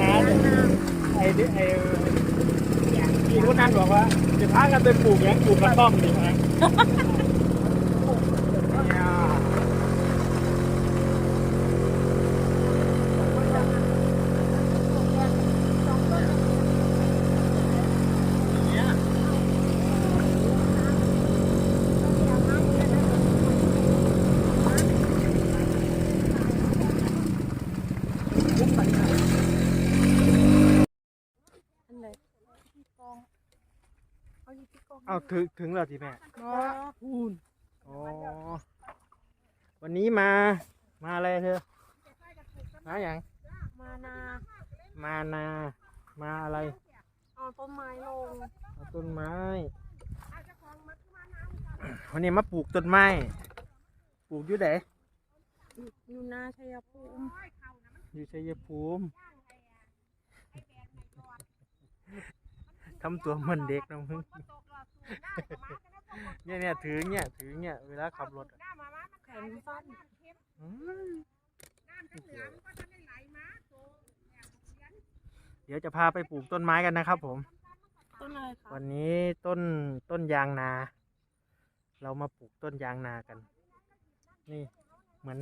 นาไอ้ไอ้พี่คนนั้นบอกว่าจะพากันไปปลูกอย่างปลูกกระท่อมดีไหมเนี่ย อันไหนพี่กอง เอาอยู่พี่กองเอาถึงถึงแล้วทีแม่เนาะพูนอ๋อ วันนี้มา มาอะไรเธอ มาอย่าง มานา มานา มาอะไรเอาต้นไม้ลงเอาต้นไม้ วันนี้มาปลูกต้นไม้ ปลูกอยู่ไหนอยู่นาชัยภูมิ อยู่ชัยภูมิทำตัวเหมือนเด็กนะมึง เนี่ยเนี่ยถือเนี่ยถือเนี่ยเวลาขับรถอะแขนสั้น อืมเดี๋ยวจะพาไปปลูกต้นไม้กันนะครับผม ต้นอะไรคะวันนี้ต้นต้นยางนา เรามาปลูกต้นยางนากัน นี่เหมือน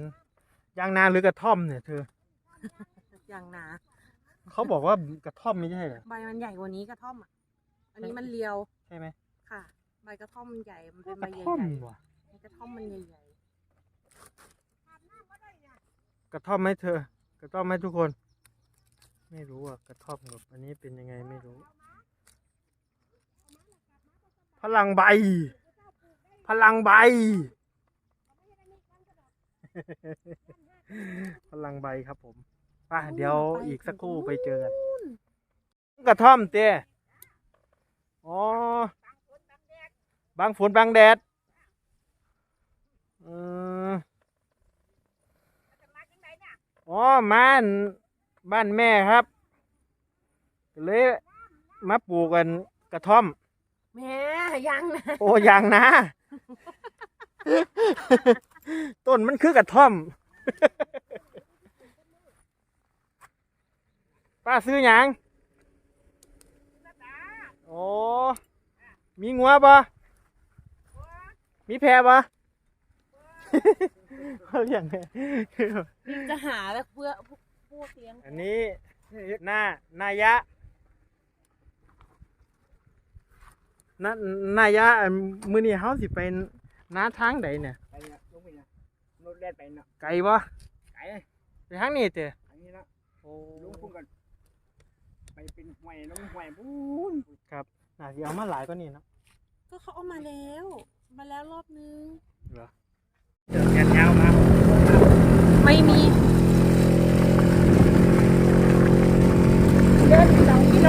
ยางนาหรือกระท่อมเนี่ยเธอ อย่างนา เขาบอกว่ากระท่อมไม่ใช่เหรอใบมันใหญ่กว่านี้กระท่อมอะ อันนี้มันเรียว ใช่ไหมค่ะ ใบกระท่อมมันใหญ่มันเป็นกใบระใหญ่ท่อมๆว่ะใบกระท่อมมันใหญ่กระท่อมไหมเธอ กระท่อมไหมทุกคน ไม่รู้อะกระท่อมกับอันนี้เป็นยังไงไม่รู้ พลังใบ พลังใบ พลังใบครับผมไป่ะเดี๋ยวอีกสักครู่ไปเจอกันกระท่อมเต้อ๋อ บางฝนบางแดดเอออ๋อมาอันบ้านแม่ครับก็เลยมาปลูกกันกระท่อมๆแม่ยังนะโอ้ยางนะ ต้นมันคือกระท่อม ป้าซื้อหยังโอ้มีงัวปะ มีแพะปะเขาเรียกไงจะหาแล้วเพื่อพวกเลี้ยงอันนี้หน้า นายะนานายะอันมือนี้เขาสิไปน้าทางใดเนี่ยไปเนี่ยลงไปเนี่ยรถแล่นไปเนาะไกลบ่ไก่ไปทางนี้เตะอันนี้นะโอ้ลุงพุ่งกันไปเป็นห่วยน้องห่วยบูนน่าสิเอามาหลายกว่านี้เนาะก็เขาเอามาแล้ว มาแล้วรอบนึงเหรอเดินแขนยาวมาไม่มี เดินสองกิโล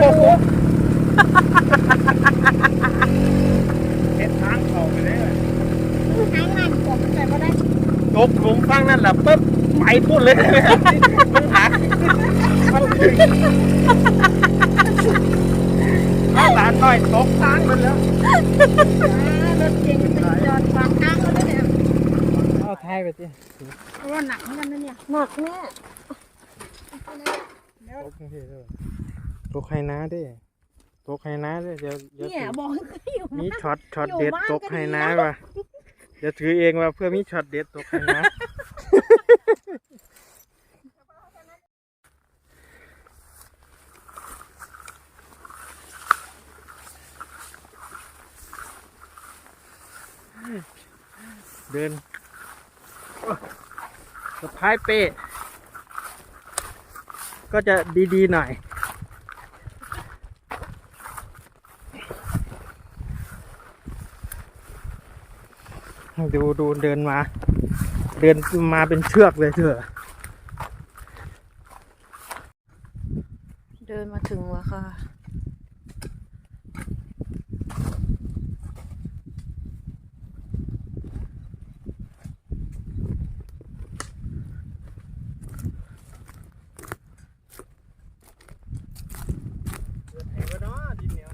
โอ้โหเฮ็ดทางเข้าไปเลยทางมันกดแต่ก็ได้ตกหลุมฟังนั่นแหละปุ๊บไปพูดเลยมันหักมันถึง เอาหลานน้อยตกทางมันแล้วรถเก๋งไปจอดขวางทางเขาด้วยเนี่ยเอาท้ายไปสิเพราะว่าหนักเหมือนกันนะเนี่ยหนักแน่ตกนี่เด้อตกให้น้าเด้ตกให้น้าเด้เดี๋ยวเดี๋ยวเนี่ยถือบอกให้อยู่มีช็อตช็อตอยู่เด็ดบ้านตกก็ให้ดีน้าแล้วว่ะเดี๋ยวถือเองว่าเพื่อมีช็อตเด็ดตกให้น้า ดินสะพายเป้ก็จะดีๆหน่อยดูดูเดินมา เดินมาเป็นเชือกเลยเถอะ เดินมาถึงแล้วค่ะ เดินไหนวะเนาะดินเหนียว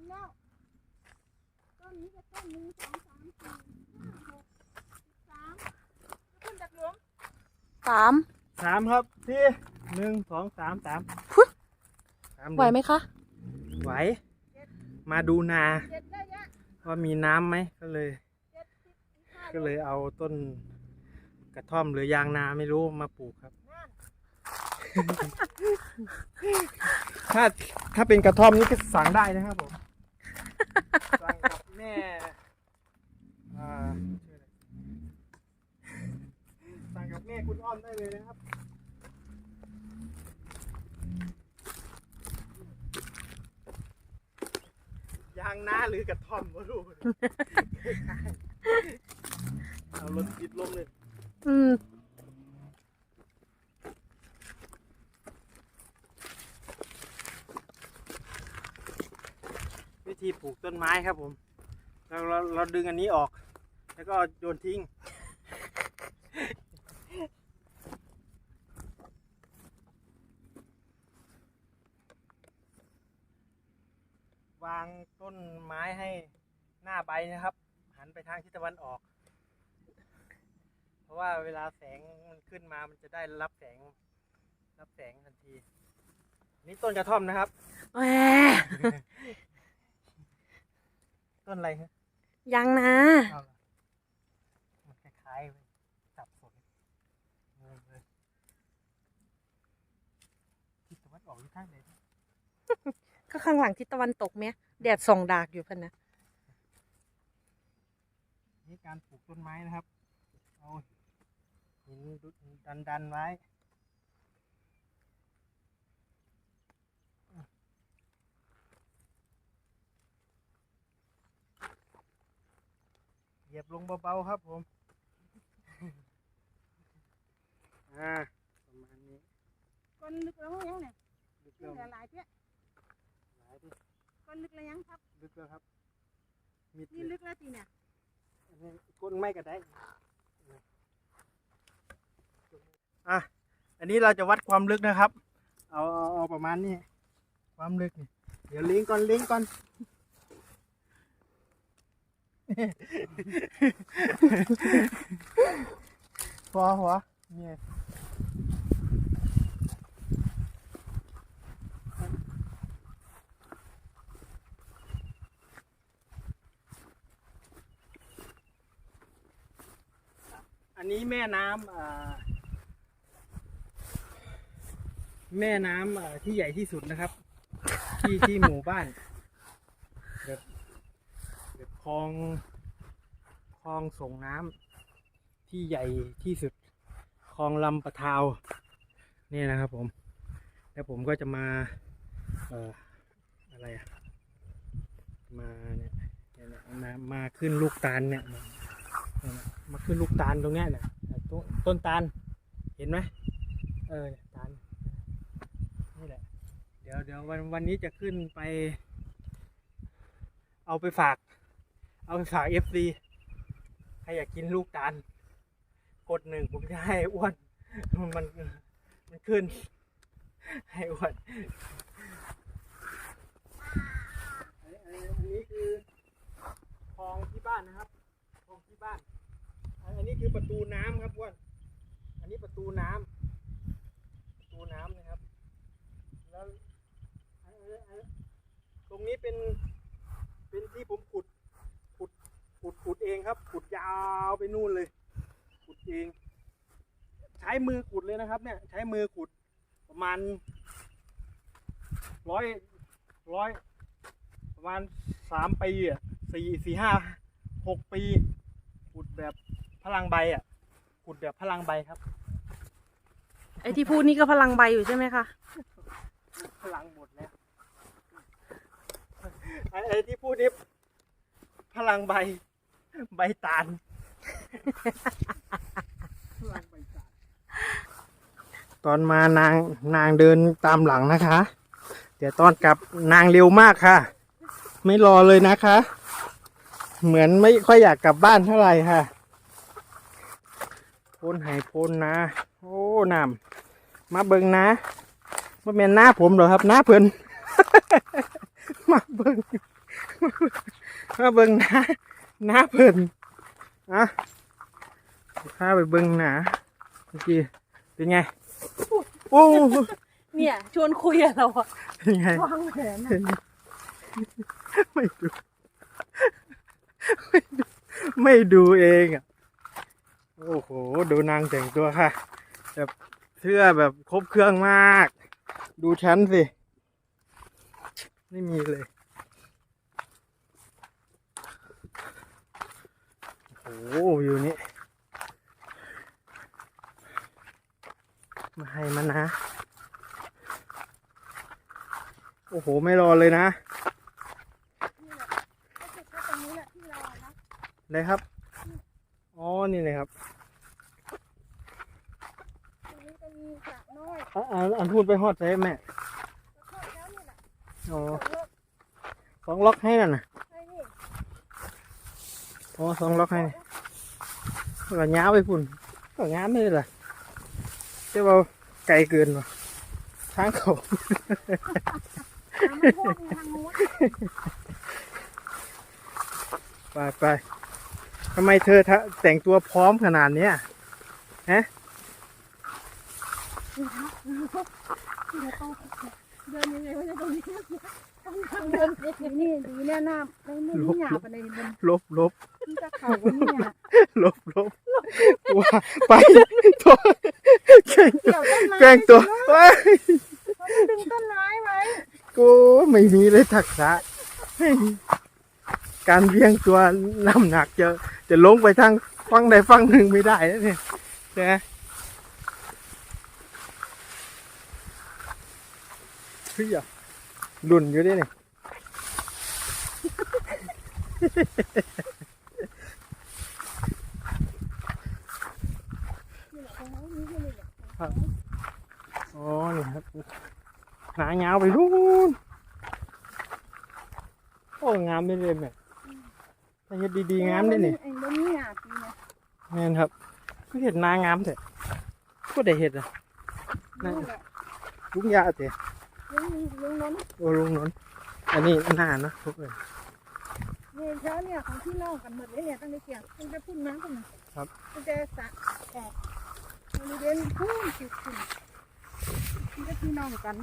มแล้วต้นนี้ก็ต้นหนึ่งสองสามสี่ห้าหกสามขึ้นจากหลุมสามสามครับพี่หนึ่งสองสามสามสามไหวไหมคะ ไหว มาดูนา เจ็ดได้ยะว่ามีน้ำไหมก็เลย เจ็ดสิบอีกห้าก็เลยเอาต้นกระท่อมหรือยางนาไม่รู้มาปลูกครับ ถ้าถ้าเป็นกระท่อมนี่ก็สั่งได้นะครับผมสั่งกับแม่อ่าชื่ออะไรสั่งกับแม่คุณอ้อมได้เลยนะครับ ยางน้าหรือกระท่อมไม่รู้เอารถติดลมเลย อืม วิธีปลูกต้นไม้ครับผมเราเราเราดึงอันนี้ออก แล้วก็โยนทิ้ง วางต้นไม้ให้หน้าใบนะครับ หันไปทางทิศตะวันออก เพราะว่าเวลาแสงมันขึ้นมามันจะได้รับแสง รับแสงทันที นี่ต้นกระท่อมนะครับ ต้นอะไรฮะยังนะเอาล่ะมันคล้ายๆเว้ยสับสนงงเลยทิศตะวันออกอยู่ข้างไหนเนี่ยก็ข้างหลังทิศตะวันตกเนี้ยแดดส่องดากอยู่พันนะนี่การปลูกต้นไม้นะครับ เอาหินดันดันๆไว้ ยียบลงเบาๆครับผม อ่า ประมาณนี้คนลึกแล้วยังเนี่ยลึกนี่แล้วหลายๆเพี้ยหลายดิคนลึกแล้วยังครับลึกแล้วครับ มีนี่ลึกแล้วทีเนี่ยอันนี้ก้นไม่ก็ได้ อะ อันนี้เราจะวัดความลึกนะครับ เอาเอาเอาประมาณนี้ ความลึกนี่เดี๋ยวลิงก์ก่อนลิงก์ก่อน พอหัวเนี่ยอันนี้แม่น้ำแม่น้ำที่ใหญ่ที่สุดนะครับ ที่ที่หมู่บ้าน ลองคลองส่งน้ำที่ใหญ่ที่สุดคลองลำปะทาวนี่นะครับผม แล้วผมก็จะมาเอ่ออะไรอะมาเนี่ยมามาขึ้นลูกตาลเนี่ยมามาขึ้นลูกตาลตรงเนี้ยนี่ยต้นต้นตาลเห็นไหมเออตาลนี่แหละ เดี๋ยวเดี๋ยววันวันนี้จะขึ้นไป เอาไปฝาก เอาไปฝากเอฟซีใครอยากกินลูกตาลกดหนึ่งผมจะให้อ้วนมันมันขึ้น ให้อ้วนอันนี้อันอันนี้คือคลองที่บ้านนะครับคลองที่บ้าน อันนี้คือประตูน้ำครับอ้วนอันนี้ประตูน้ำประตูน้ำนะครับ แล้วตรงนี้เป็นเป็นที่ผมขุด ขุดขุดเองครับ ขุดยาวไปนู่นเลย ขุดเอง ใช้มือขุดเลยนะครับ เนี่ย ใช้มือขุดประมาณร้อยร้อยประมาณสามปีอะสี่สี่ห้าหกปี ขุดแบบพลังใบอะ ขุดแบบพลังใบครับ ไอที่พูดนี่ก็พลังใบอยู่ใช่ไหมคะ พลังหมดแล้วไอ้ไอ้ที่พูดนี่พลังใบ ใบตาลตอนมานางนางเดินตามหลังนะคะ เดี๋ยวตอนกลับนางเร็วมากค่ะ ไม่รอเลยนะคะ เหมือนไม่ค่อยอยากกลับบ้านเท่าไหร่ค่ะโพนห้โพนนะ โอ้น้ำมาเบิงนะว่าแม่นหน้าผมเหรอครับหน้าเพิ่นมาเบิงมาเบิงนา หนาเพิ่นอะพาไปเบิ่งหนาเมื่อกี้เป็นไงโอ้เนี่ย ชวนคุยอะเราอะเป็นไงวางแผนอะไม่ดู ไม่ดูไม่ดูเองอะ โอ้โห ดูนางแต่งตัวค่ะ แบบเสื้อแบบครบเครื่องมาก ดูชั้นสิ ไม่มีเลย โอ้โหอยู่นี่มาให้มันนะ โอ้โห ไม่รอเลยนะนี่แหละก็คือแค่ตรงนี้แหละที่เราอะนะเลยครับ อ๋อ นี่เลยครับตรงนี้จะมีสระน้อยอะอะอันพูดไปฮอดใช่แม่แล้วก็แล้วนี่แหละอ๋อสระเลิกสองล็อกให้นั่นน่ะให้นี่ อ๋อสองล็อกให้ก็ย้าวไปพุ่นก็งามเลยล่ะเจ้าว่าไกลเกินว่ะทางเขาน้ำมันท่วมทางนู้นไปไปทำไมเธอทะแต่งตัวพร้อมขนาดเนี้ยที่เราต้องเดินยังไงวะเนี่ยตรงนี้ต้องทางเดินนี่ดีแน่น้ำไม่ไม่ได้หยาบอะไรบนลบลบที่ จะเข่าวันนี้อะลบลบว่าไปตัวแกล้งเกี่ยวต้นไม้แกล้งตัวเฮ้ยเขาต้องดึงต้นไม้ไว้กูไม่มีเลยทักษะเฮ้ยการเบี่ยงตัวน้ำหนักจะจะลงไปทางฝั่งใดฝั่งหนึ่งไม่ได้แล้วเนี่ยใช่ไหมเฮ้ยอะหลุ่นอยู่ด้วยเนี่ย นี่แหละตรงนี้นี่เลยเนี่ย อ๋อนี่ครับ หนาเงาวไปนู่นโอ้งามได้เลยแม่ถ้าเฮ็ดดีๆงามได้เนี่ยไอ้บนนี้หยาบดีนะแม่นครับก็เห็ดนางามแต่ก็ได้เห็ดอะนั่นนี่แหละลุงยาแต่ลุงลุงนั้นโอ้ลุงนนท์อันนี้หน้าเนอะพวกเอ้ยเนี่ยเช้าเนี่ยของพี่น้องกันหมดเลยเนี่ยตั้งแต่เกี่ยงตั้งแต่พุ่นน้ำกันนะครับตั้งแต่สระออกบริเวณพุ่นสุดๆนี่ก็พี่น้องกัน